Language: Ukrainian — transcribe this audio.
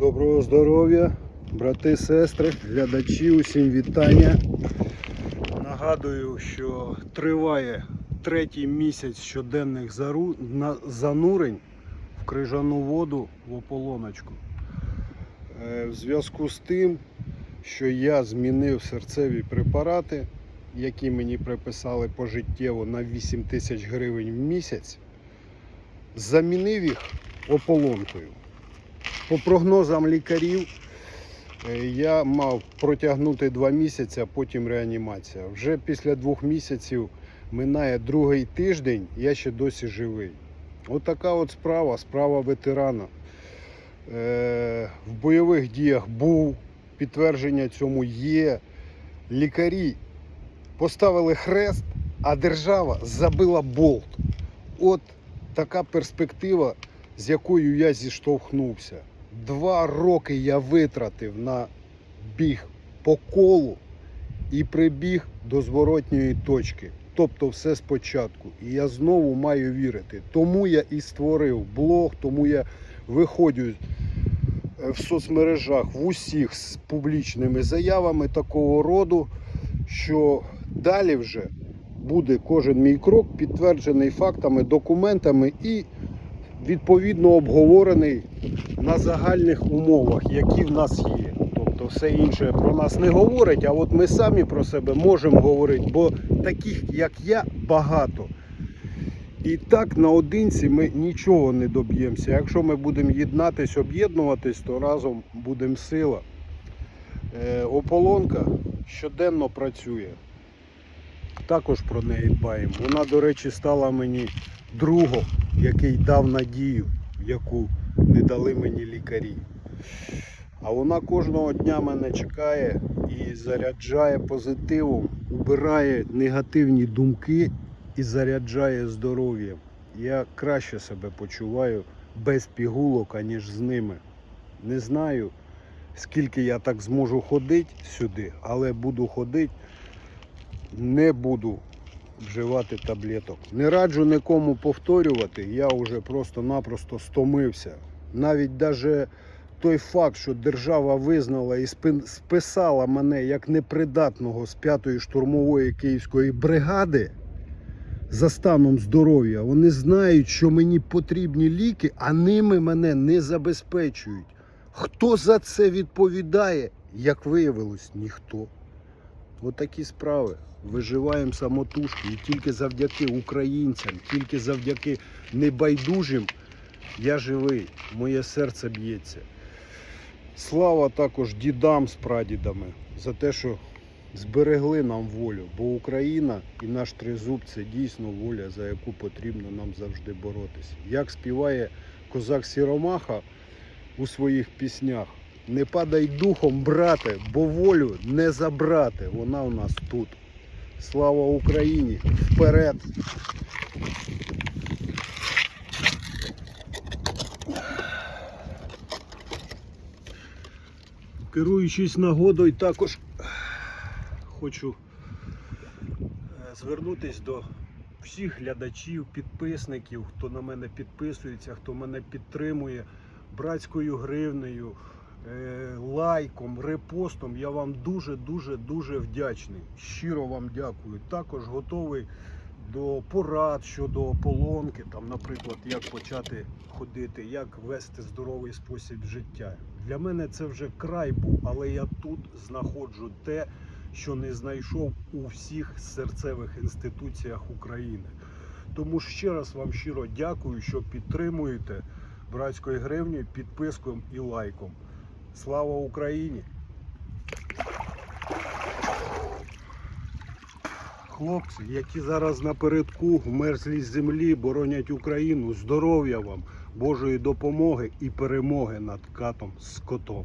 Доброго здоров'я, брати, сестри, глядачі, усім вітання. Нагадую, що триває третій місяць щоденних занурень в крижану воду в ополоночку. Е, В зв'язку з тим, що я змінив серцеві препарати, які мені приписали пожиттєво на 8 тисяч гривень в місяць, замінив їх ополонкою. По прогнозам лікарів, е, я мав протягнути два місяці, а потім реанімація. Вже після двох місяців минає другий тиждень, я ще досі живий. От от справа, справа ветерана. Е, В бойових діях був, підтвердження цьому є. Лікарі поставили хрест, а держава забила болт. От така перспектива, з якою я зіштовхнувся. Два роки я витратив на біг по колу і прибіг до зворотньої точки. Тобто все спочатку. І я знову маю вірити. Тому я і створив блог, тому я виходжу е, в соцмережах в усіх з публічними заявами такого роду, що далі вже буде кожен мій крок підтверджений фактами, документами і відповідно обговорений на загальних умовах, які в нас є. Тобто все інше про нас не говорить, а от ми самі про себе можемо говорити, бо таких, як я, багато. І так наодинці ми нічого не доб'ємося. Якщо ми будемо єднатись, об'єднуватись, то разом будемо сила. Е, ополонка щоденно працює. Також про неї дбаємо. Вона, до речі, стала мені другом, який дав надію, яку не дали мені лікарі. А вона кожного дня мене чекає і заряджає позитивом, убирає негативні думки і заряджає здоров'ям. Я краще себе почуваю без пігулок, аніж з ними. Не знаю, скільки я так зможу ходити сюди, але буду ходити, не буду вживати таблеток. Не раджу нікому повторювати, я вже просто-напросто стомився. Навіть даже той факт, що держава визнала і списала мене як непридатного з 5-ї штурмової київської бригади за станом здоров'я, вони знають, що мені потрібні ліки, а ними мене не забезпечують. Хто за це відповідає? Як виявилось, ніхто. Отакі справи. Виживаємо самотужки і тільки завдяки українцям, тільки завдяки небайдужим я живий, моє серце б'ється. Слава також дідам з прадідами за те, що зберегли нам волю, бо Україна і наш тризуб це дійсно воля, за яку потрібно нам завжди боротися. Як співає козак Сіромаха у своїх піснях. Не падай духом, брате, бо волю не забрати. Вона у нас тут. Слава Україні! Вперед! Керуючись нагодою, також хочу е, звернутися до всіх глядачів, підписників, хто на мене підписується, хто мене підтримує братською гривнею, лайком, репостом. Я вам дуже, дуже, вдячний. Щиро вам дякую. Також готовий до порад щодо ополонки, там, наприклад, як почати ходити, як вести здоровий спосіб життя. Для мене це вже край був, але я тут знаходжу те, що не знайшов у всіх серцевих інституціях України. Тому ще раз вам щиро дякую, що підтримуєте братською гривнею, підписком і лайком. Слава Україні! Хлопці, які зараз напередку в мерзлій землі боронять Україну, здоров'я вам, Божої допомоги і перемоги над катом з котом.